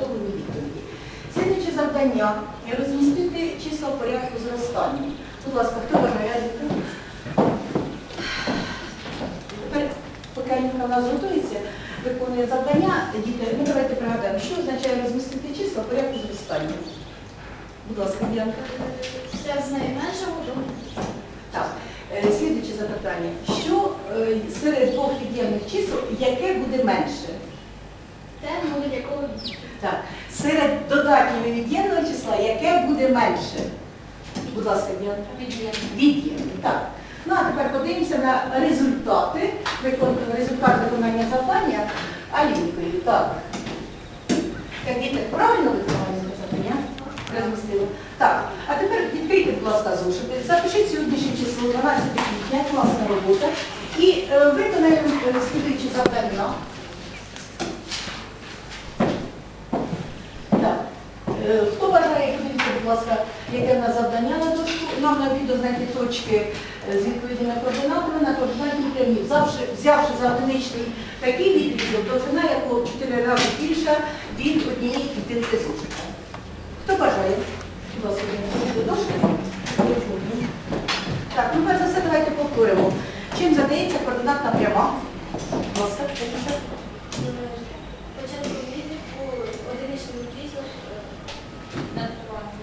Повні відповіді. Слідуюче завдання розмістити числа в порядку зростання. Будь ласка, хто бажає? Тепер, поки Алінка у нас готується, виконує завдання, діти, ну давайте пригадаємо, що означає розмістити числа в порядку зростання. Будь ласка, Діанка. Все з найменше буду. Так, е, слідуюче запитання. Що е, серед двох від'ємних чисел, яке буде менше? Те, модуль якого Так, серед додатнього і від'ємного числа, яке буде менше? Будь ласка, від'ємне. Від'ємне, так. Ну а тепер подивимося на результати, результат виконання завдання Алінкою. Так. Діти, правильно виконали завдання? Розмістили. Так, а тепер відкрийте, будь ласка, зошити. Запишіть сьогоднішнє число 12 квітня, класна робота. І е, виконаємо е, слідуючі завдання. Так. Е, Хто бажає, подивіться, будь ласка, яке в нас завдання на дошку. Нам необхідно знайти точки е, з відповідними координатами на координатній прямі, взявши, взявши за одиничний такий відрізок, довжина якого в 4 рази більша від однієї клітинки зошита. Хто бажає? Будь ласка, до дошки. Так, ну перш за все давайте повторимо. Чим задається координатна пряма? Будь ласка, Катюша. Початку відліку одиничний відрізок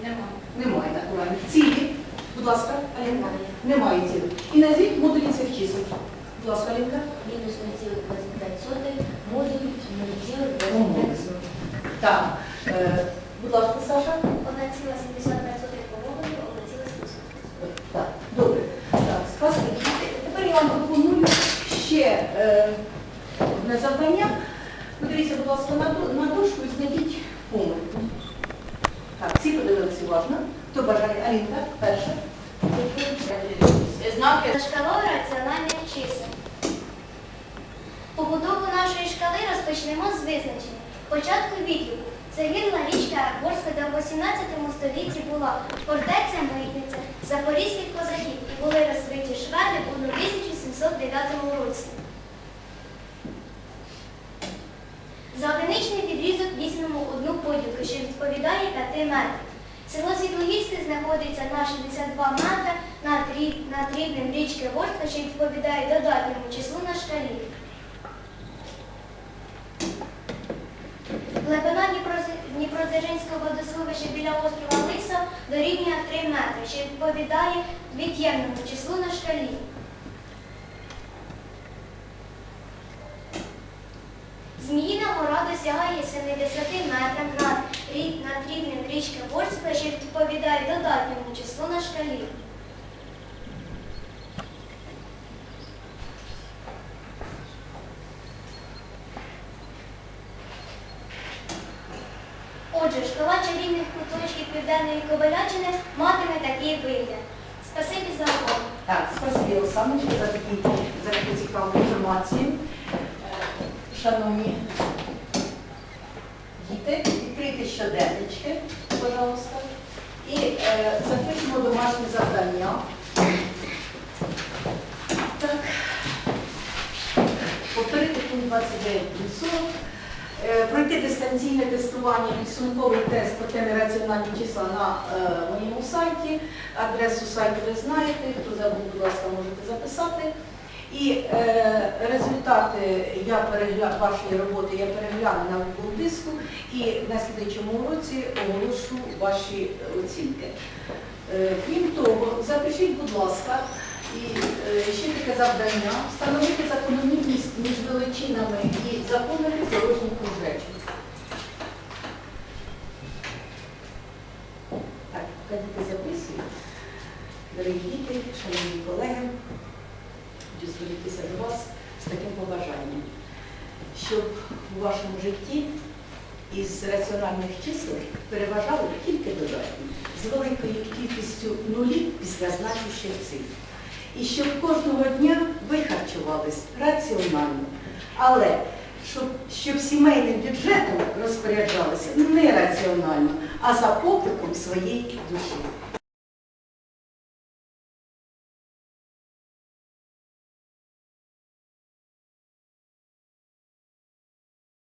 немає. Немає натуральних. Цілі, будь ласка, Алінка. Немає. Цілі. І назвіть модулі цих чисел. Будь ласка, Алінка. Мінус 0,25 модуль 0,25. Так. Е, будь ласка, Саша. 1,75 по модулю, 1,70. Так, добре. Так, спасибі. Тепер я вам пропоную ще е, одне завдання. Подивіться, будь ласка, на, на дошку і знайдіть помилку. Так, всі подивилися уважно. Хто бажає? Алінка, перша. Знаки. Шкалою раціональних чисел. Побудову нашої шкали розпочнемо з визначення. Початку відліку. Це вірна річка Арборська, де в 18 столітті була фортеця Митниця, запорізьких козаків і були розкриті шведи у 1709 році. За одиничний відрізок візьмемо одну поділку, що відповідає 5 метрів. Село Світлогірське знаходиться на 62 метри над, рі- над рівнем річки Ворска, що відповідає додатньому числу на шкалі. Глибина Дніпродзержинського водосховища біля острова Лиса дорівнює 3 метри, що відповідає від'ємному числу на шкалі. Зміїна гора досягає 70 метрів над, рі- над рівнем річки Ворська, що відповідає додатньому числу на шкалі. Отже, шкала чарівних куточків Південної Ковалячини матиме такий вигляд. Спасибі за увагу. Так, спасибі, Олександрович, за таку цікаву інформацію. Шановні діти, відкрийте щоденнички, пожалуйста, і е, запишемо домашнє завдання. Так. Повторити пункт 29 40. Е, Пройти дистанційне тестування, підсумковий тест по темі раціональні числа на е, моєму сайті. Адресу сайту ви знаєте, хто забув, будь ласка, можете записати. І е, результати я перегля... вашої роботи я перегляну на Google диску і на слідчому уроці оголошу ваші оцінки. Е, крім того, запишіть, будь ласка, і е, ще таке завдання встановити закономірність між величинами і законами дорожніх кружечок. Так, поки діти записують. Дорогі діти, шановні колеги, хочу звернутися до вас з таким побажанням, щоб у вашому житті із раціональних чисел переважали тільки додатні, з великою кількістю нулів після значущих цифр. І щоб кожного дня ви харчувались раціонально, але щоб, щоб сімейним бюджетом розпоряджалися не раціонально, а за покликом своєї душі.